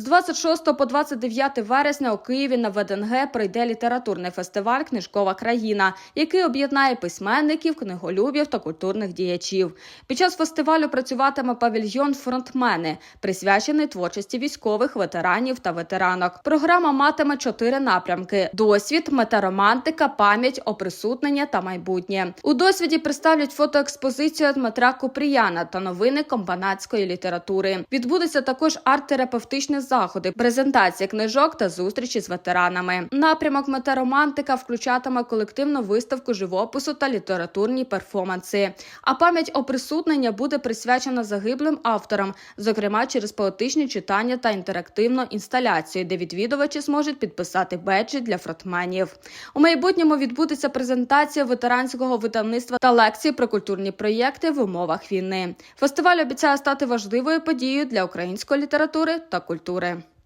З 26 по 29 вересня у Києві на ВДНГ пройде літературний фестиваль Книжкова країна, який об'єднає письменників, книголюбів та культурних діячів. Під час фестивалю працюватиме павільйон Фронтмени, присвячений творчості військових, ветеранів та ветеранок. Програма матиме чотири напрямки: досвід, метаромантика, пам'ять, оприсутнення та майбутнє. У досвіді представлять фотоекспозицію Дмитра Купріяна та новини компанатської літератури. Відбудуться також арт-терапевтичні заходи, презентація книжок та зустрічі з ветеранами. Напрямок метаромантика включатиме колективну виставку живопису та літературні перформанси. А пам'ять оприсутнення буде присвячена загиблим авторам, зокрема через поетичні читання та інтерактивну інсталяцію, де відвідувачі зможуть підписати беджі для фронтменів. У майбутньому відбудеться презентація ветеранського видавництва та лекції про культурні проєкти в умовах війни. Фестиваль обіцяє стати важливою подією для української літератури та культури. strutture